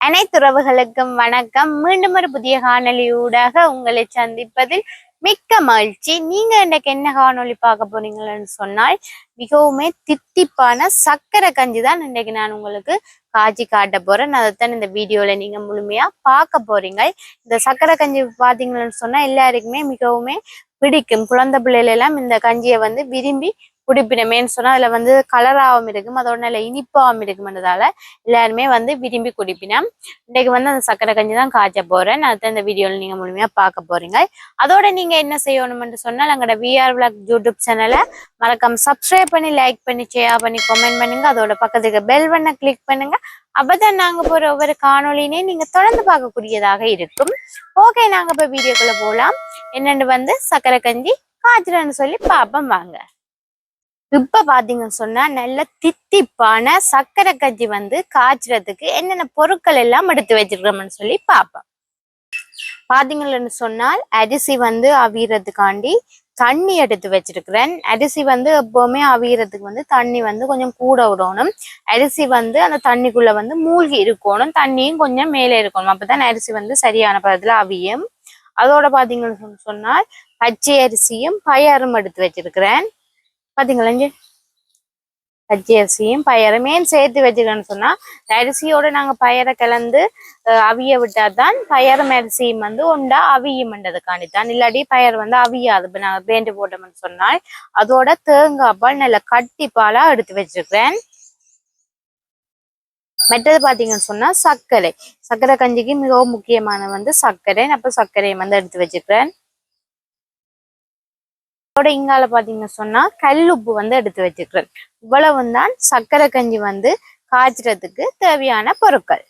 அனைத்துறவுகளுக்கும் வணக்கம். மீண்டும் ஒரு புதிய காணொளியூடாக உங்களை சந்திப்பதில் மிக்க மகிழ்ச்சி. நீங்க இன்னைக்கு என்ன காணொலி பார்க்க போறீங்கன்னு சொன்னால் மிகவுமே தித்திப்பான சக்கரை கஞ்சி தான் இன்னைக்கு நான் உங்களுக்கு காய்ச்சி காட்ட போறேன். அதைத்தான் இந்த வீடியோல நீங்க முழுமையா பார்க்க போறீங்க. இந்த சக்கரை கஞ்சி பாத்தீங்கன்னு சொன்னா எல்லாருக்குமே மிகவுமே பிடிக்கும். குழந்தை பிள்ளைகள் எல்லாம் இந்த கஞ்சியை வந்து விரும்பி குடிப்பினமேன்னு சொன்னா அதுல வந்து கலராகவும் இருக்கும் அதோட நல்ல இனிப்பாகவும் இருக்கும்ன்றதால எல்லாருமே வந்து விரும்பி குடிப்பினம். இன்றைக்கு வந்து அந்த சக்கரை கஞ்சி தான் காய்ச்ச போறேன். அடுத்த இந்த வீடியோவில் நீங்க முழுமையா பார்க்க போறீங்க. அதோட நீங்க என்ன செய்யணும்னு சொன்னால் எங்களோட விஆர் விளாக் யூடியூப் சேனலை மறக்காம சப்ஸ்கிரைப் பண்ணி லைக் பண்ணி ஷேர் பண்ணி கமெண்ட் பண்ணுங்க. அதோட பக்கத்துக்கு பெல் பண்ண கிளிக் பண்ணுங்க. அப்பதான் நாங்க போற ஒவ்வொரு காணொளினே நீங்க தொடர்ந்து பார்க்கக்கூடியதாக இருக்கும். ஓகே நாங்க இப்ப வீடியோக்குள்ள போலாம். என்னன்னு வந்து சக்கரை கஞ்சி காய்ச்சலன்னு சொல்லி பாப்போம் வாங்க. இப்ப பாத்தீங்கன்னு சொன்னா நல்ல தித்திப்பான சக்கரை கஞ்சி வந்து காய்ச்சறதுக்கு என்னென்ன பொருட்கள் எல்லாம் எடுத்து வச்சிருக்கோம்னு சொல்லி பார்ப்போம் பாத்தீங்கன்னு சொன்னால் அரிசி வந்து அவியறதுக்காண்டி தண்ணி எடுத்து வச்சிருக்கிறேன். அரிசி வந்து எப்பவுமே அவியறதுக்கு வந்து தண்ணி வந்து கொஞ்சம் கூட விடணும். அரிசி வந்து அந்த தண்ணிக்குள்ள வந்து மூழ்கி இருக்கணும். தண்ணியும் கொஞ்சம் மேலே இருக்கணும். அப்பதான் அரிசி வந்து சரியான பதத்துல அவியும். அதோட பாத்தீங்கன்னு சொன்னால் பச்சை அரிசியும் பயரும் எடுத்து வச்சிருக்கிறேன். பாத்தீங்களா இங்க? பச்சை அரிசியும் பயருமேன் சேர்த்து வச்சுக்கணும்னு சொன்னா அரிசியோட நாங்க பயரை கலந்து அவிய அவிய விட்டாதான் பயரும் அரிசியும் வந்து உண்டா அவியும்ன்றதுக்காண்டித்தான் இல்லாட்டி பயர் வந்து அவியாது. இப்ப நாங்க பேண்டு போட்டோம்னு சொன்னால் அதோட தேங்காய் பால் நல்ல கட்டி எடுத்து வச்சிருக்கிறேன். மற்றது பாத்தீங்கன்னு சொன்னா சர்க்கரை. சர்க்கரை கஞ்சிக்கு மிகவும் முக்கியமான வந்து சர்க்கரை. அப்ப சர்க்கரையை வந்து எடுத்து வச்சுக்கிறேன் அதோட இங்கால பாத்தீங்கன்னா சொன்னா உப்பு வந்து எடுத்து வச்சுக்கிறேன் இவ்வளவு தான் சர்க்கரை கஞ்சி வந்து காய்ச்சறதுக்கு தேவையான பொருட்கள்.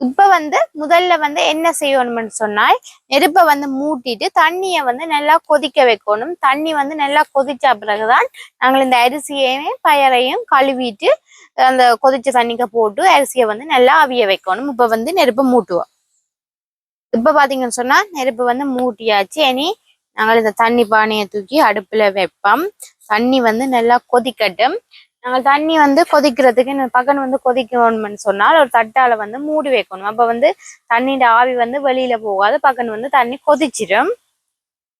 இப்ப வந்து முதல்ல வந்து என்ன செய்யணும்னு சொன்னால் நெருப்பை வந்து மூட்டிட்டு தண்ணிய வந்து நல்லா கொதிக்க வைக்கணும். தண்ணி வந்து நல்லா கொதிச்ச பிறகுதான் நாங்கள் இந்த அரிசியையும் பயரையும் கழுவிட்டு அந்த கொதிச்ச தண்ணிக்கு போட்டு அரிசியை வந்து நல்லா அவிய வைக்கணும். இப்ப வந்து நெருப்பை மூட்டுவோம். இப்போ பார்த்தீங்கன்னு சொன்னா நெருப்பு வந்து மூட்டியாச்சு. இனி நாங்கள் இந்த தண்ணி பானையை தூக்கி அடுப்புல வைப்போம். தண்ணி வந்து நல்லா கொதிக்கட்டும். நாங்கள் தண்ணி வந்து கொதிக்கிறதுக்கு இந்த பக்கம் வந்து கொதிக்கணும்னு சொன்னால் ஒரு தட்டால வந்து மூடி வைக்கணும். அப்போ வந்து தண்ணியோட ஆவி வந்து வெளியில போகாது. பக்கம் வந்து தண்ணி கொதிச்சிடும்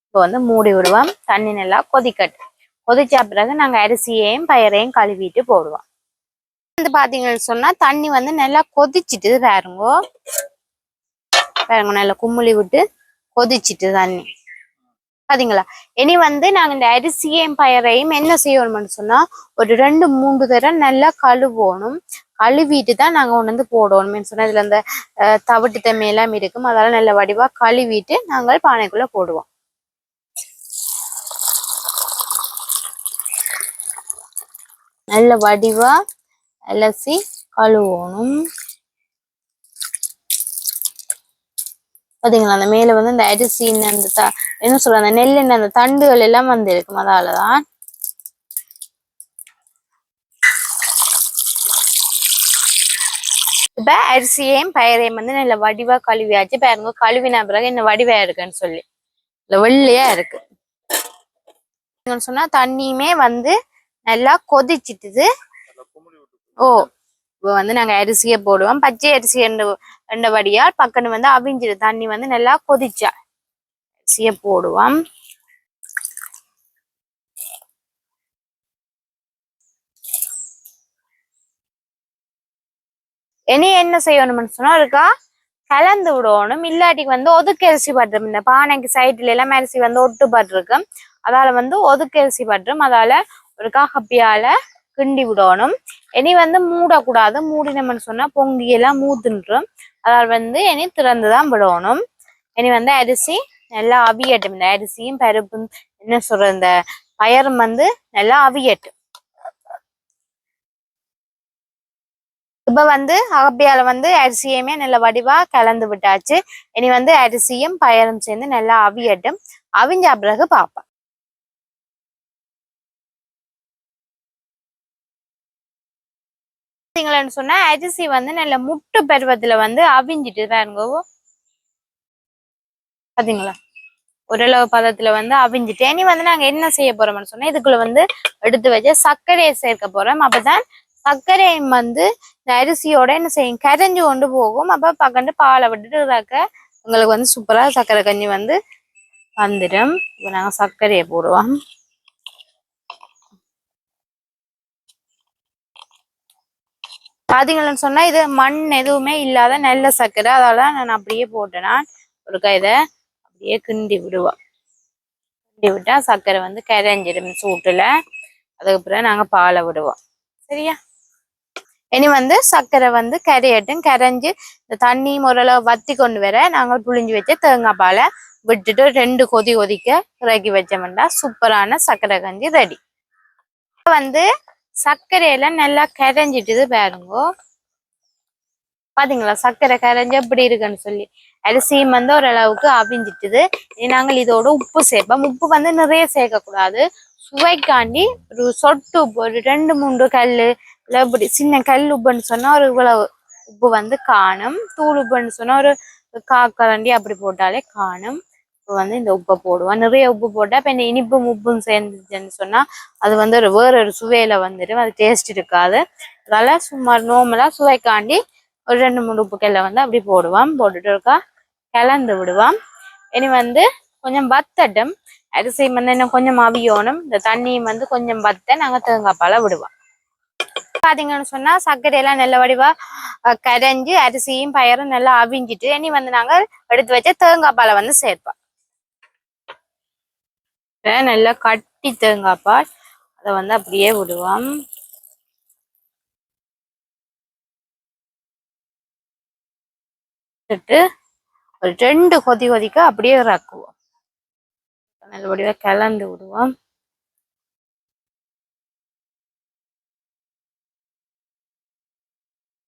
இப்போ வந்து மூடி விடுவோம். தண்ணி நல்லா கொதிக்கட்டும். கொதிச்ச பிறகு நாங்க அரிசியையும் பயிரையும் கழுவிட்டு போடுவோம். வந்து பார்த்தீங்கன்னு சொன்னா தண்ணி வந்து நல்லா கொதிச்சிட்டு பாருங்கோ பாருங்க. நல்லா கும்முளி விட்டு கொதிச்சிட்டு தண்ணி. பாத்தீங்களா? இனி வந்து நாங்க இந்த அரிசியையும் பயரையும் என்ன செய்யணும்னு சொன்னா ஒரு ரெண்டு மூன்று தடவை நல்லா கழுவணும். கழுவிட்டு தான் நாங்க ஒன்று வந்து போடணும் சொன்னா இதுல அந்த தவிட்டு தம்மி எல்லாம் இருக்கும். அதெல்லாம் நல்ல வடிவா கழுவிட்டு நாங்கள் பானைக்குள்ள போடுவோம். நல்ல வடிவா அலசி கழுவணும். பாத்தீங்களா? அந்த மேல வந்து அந்த அரிசி அந்த த- என்ன சொல்ற அந்த நெல்லின் அந்த தண்டுகள் எல்லாம் வந்து இருக்கும். அதாலதான். இப்ப அரிசியையும் பயிரையும் வந்து நல்ல வடிவா கழுவியாச்சு. பாருங்க கழுவின பிறகு என்ன வடிவா இருக்குன்னு சொல்லி. இல்ல வெள்ளையா இருக்கு. சொன்னா தண்ணியுமே வந்து நல்லா கொதிச்சிட்டுது. ஓ. இப்போ வந்து நாங்க அரிசியை போடுவோம். பச்சை அரிசி ரெண்டு ரெண்டபடியா பக்கன்னு வந்து அவிஞ்சிடு. தண்ணி வந்து நல்லா கொதிச்சா அரிசியை போடுவோம். இனி என்ன செய்யணும்னு சொன்னா இருக்கா கலந்து விடணும். இல்லாட்டிக்கு வந்து ஒதுக்கு அரிசி பட்டுரும் இந்த பானைக்கு சைடுல எல்லாம் அரிசி வந்து ஒட்டு பட்டிருக்கும் அதால வந்து ஒதுக்கு அரிசி பட்டுரும் அதால ஒரு கப்பியால கிண்டி விடணும். இனி வந்து மூடக்கூடாது. மூடினோம்னு சொன்னா பொங்கி எல்லாம் மூத்துன்றும் அதால் வந்து இனி திறந்துதான் விடணும். இனி வந்து அரிசி நல்லா அவியட்டும். இந்த அரிசியும் பருப்பும் என்ன சொல்ற இந்த பயரும் வந்து நல்லா அவியட்டும். இப்ப வந்து அகப்பியால வந்து அரிசியுமே நல்ல வடிவா கலந்து விட்டாச்சு. இனி வந்து அரிசியும் பயரும் சேர்ந்து நல்லா அவியட்டும். அவிஞ்ச பிறகு பார்ப்பேன் பாத்தீங்களன்னு சொன்னா அரிசி வந்து நல்ல முட்டு பருவத்துல வந்து அவிஞ்சிட்டு பாருங்க பார்த்தீங்களா ஓரளவு பதத்துல வந்து அவிஞ்சிட்டு இனி வந்து நாங்க என்ன செய்ய போறோம்னு சொன்னா இதுக்குள்ள வந்து எடுத்து வச்ச சர்க்கரையை சேர்க்க போறோம். அப்பதான் சர்க்கரையும் வந்து இந்த அரிசியோட என்ன செய்யும்? கரைஞ்சு கொண்டு போகும். அப்ப பக்கண்டு பாலை விட்டுட்டு இதாக்க உங்களுக்கு வந்து சூப்பரா சர்க்கரை கஞ்சி வந்து வந்துடும். இப்போ நாங்க சர்க்கரையை போடுவோம். பாத்தீங்கன்னு சொன்னா இது மண் எதுவுமே இல்லாத நல்ல சர்க்கரை. அதால நான் அப்படியே போட்டேன்னா ஒரு இதை அப்படியே கிண்டி விடுவோம் கிண்டி விட்டா சர்க்கரை வந்து கரைஞ்சிடும் சூட்டுல அதுக்கப்புறம் நாங்க பாலை விடுவோம். சரியா? இனி வந்து சர்க்கரை வந்து கரையட்டும். கரைஞ்சு இந்த தண்ணி முறையில வத்தி கொண்டு வர நாங்கள் புளிஞ்சு வச்ச தேங்காய் பாலை விட்டுட்டு ரெண்டு கொதி கொதிக்க இறக்கி வச்சோம்னா சூப்பரான சர்க்கரை கஞ்சி ரெடி வந்து சர்க்கரையெல்லாம் நல்லா கரைஞ்சிட்டுது பாருங்கோ. பாத்தீங்களா? சர்க்கரை கரைஞ்சு எப்படி இருக்குன்னு சொல்லி. அரிசியும் வந்து ஓரளவுக்கு அவிஞ்சிட்டுது. நாங்கள் இதோட உப்பு சேர்ப்போம். உப்பு வந்து நிறைய சேர்க்கக்கூடாது. சுவைக்காண்டி ஒரு சொட்டு உப்பு ஒரு ரெண்டு மூன்று கல் இல்லை இப்படி சின்ன கல் உப்புன்னு சொன்னா ஒரு இவ்வளவு உப்பு வந்து காணும். தூள் உப்புன்னு சொன்னா ஒரு காக்கரண்டி அப்படி போட்டாலே காணும். இப்போ வந்து இந்த உப்பை போடுவோம். நிறைய உப்பு போட்டால் இப்போ இந்த இனிப்பும் உப்பும் சேர்ந்துச்சுன்னு சொன்னால் அது வந்து ஒரு வேற ஒரு சுவையில வந்துடும் அது டேஸ்ட் இருக்காது. அதனால சுமார் நார்மலா சுவைக்காண்டி ஒரு ரெண்டு மூணு உப்புக்கல்ல வந்து அப்படி போடுவோம். போட்டுட்டு இருக்கா கிளந்து விடுவோம். இனி வந்து கொஞ்சம் வத்தட்டும் அரிசி வந்து இன்னும் கொஞ்சம் அவியோணும். இந்த தண்ணியும் வந்து கொஞ்சம் வத்த நாங்கள் தேங்காய் பாலை விடுவோம். பார்த்தீங்கன்னு சொன்னால் சர்க்கரையெல்லாம் நல்ல வடிவாக கரைஞ்சி அரிசியும் பயரும் நல்லா அவிஞ்சிட்டு இனி வந்து நாங்கள் எடுத்து வச்ச தேங்காய் பாலை வந்து சேர்ப்போம். நல்லா கட்டி தேங்காய் பால். அதை வந்து அப்படியே விடுவோம். விட்டுட்டு ஒரு ரெண்டு கொதி கொதிக்க அப்படியே இறக்குவோம். நல்லபடியா கிளந்து விடுவோம்.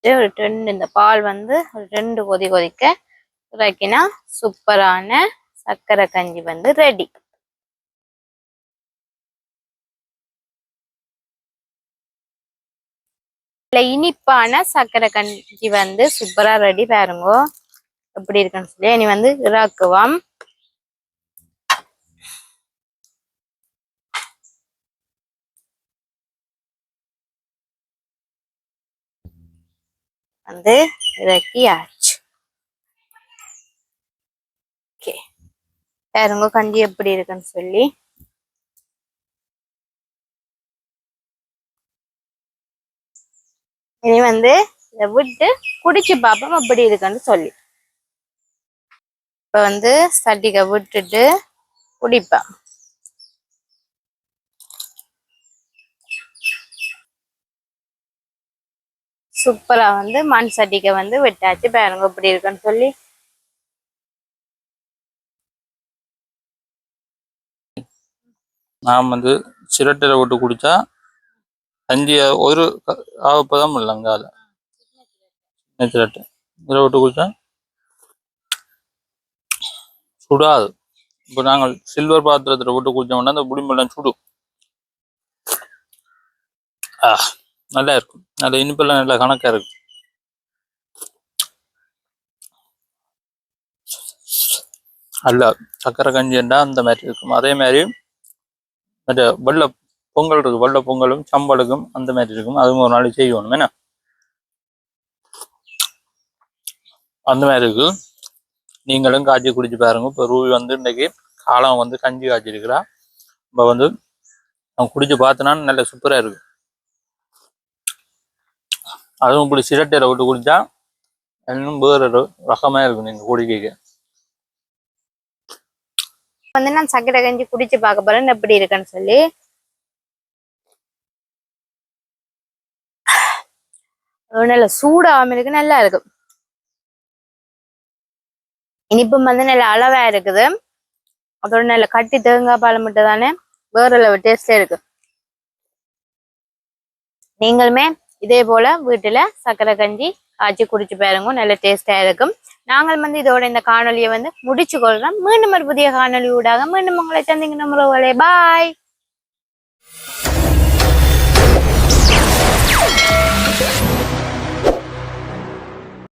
ஒரு ரெண்டு இந்த பால் வந்து ஒரு ரெண்டு கொதி கொதிக்க இறக்கினா சூப்பரான சர்க்கரை கஞ்சி வந்து ரெடி இனிப்பான சர்க்கரை கஞ்சி வந்து சூப்பரா ரெடி பாருங்கோ எப்படி இருக்குன்னு சொல்லி. இனி வந்து இறாக்குவோம். வந்து இறக்கியாச்சு. ஓகே பாருங்க கஞ்சி எப்படி இருக்குன்னு சொல்லி. இனி வந்து இதை விட்டு குடிச்சு பார்ப்போம் எப்படி இருக்குன்னு சொல்லி. இப்ப வந்து சட்டிக்க விட்டுட்டு குடிப்பேன் சூப்பரா வந்து மண் சட்டிக்க வந்து விட்டாச்சு பாருங்க எப்படி இருக்குன்னு சொல்லி. நாம் வந்து சிரட்டையில் விட்டு குடித்தா கஞ்சி ஒரு ஆகப்பதம் இல்லைங்கால சிரட்டை இதில் விட்டு குடித்தா சுடாது. இப்போ நாங்கள் சில்வர் பாத்திரத்தில் விட்டு குடித்தோம்னா அந்த புடிமெல்லாம் சுடும் ஆ நல்லா இருக்கும். நல்ல இனிப்பெல்லாம் நல்லா கணக்காக இருக்கும் அல்ல சக்கரை கஞ்சின்னா அந்த மாதிரி இருக்கும். அதே மாதிரி மற்ற வெள்ளை பொங்கல் இருக்கு வெள்ளை பொங்கலும் சம்பளுக்கும் அந்த மாதிரி இருக்கும். அதுவும் ஒரு நாள் செய்யணும். என்ன? அந்த மாதிரி இருக்கு. நீங்களும் காய்ச்சி குடிச்சு பாருங்க. இப்போ ரூபி வந்து இன்னைக்கு காலம் வந்து கஞ்சி காய்ச்சிருக்கிறா. இப்போ வந்து அவன் குடிச்சு பார்த்தனா நல்ல சூப்பராக இருக்கு. அதுவும் இப்படி சிரட்டையில் விட்டு குடிச்சா இன்னும் வேற ஒரு ரகமாக இருக்கும் நீங்கள் குடிக்க வந்து நான் சக்கரை கஞ்சி குடிச்சு பார்க்க போறேன். எப்படி இருக்குன்னு சொல்லி நல்ல சூடாகாம இருக்கு நல்லா இருக்கு. இனிப்பும் வந்து நல்ல அளவா இருக்குது. அதோட நல்ல கட்டி தேங்காய் பால் மட்டும் தானே? வேற அளவு டேஸ்டே இருக்கு. நீங்களுமே இதே போல வீட்டுல சக்கரை கஞ்சி காய்ச்சி குடிச்சு பாருங்க நல்ல டேஸ்டா இருக்கும். நாங்கள் வந்து இதோட இந்த காணொலியை வந்து முடிச்சு கொள்றோம். மீண்டும் ஒரு புதிய காணொலி ஊடாக. மீண்டும் உங்களை சந்திக்கணும் பாய்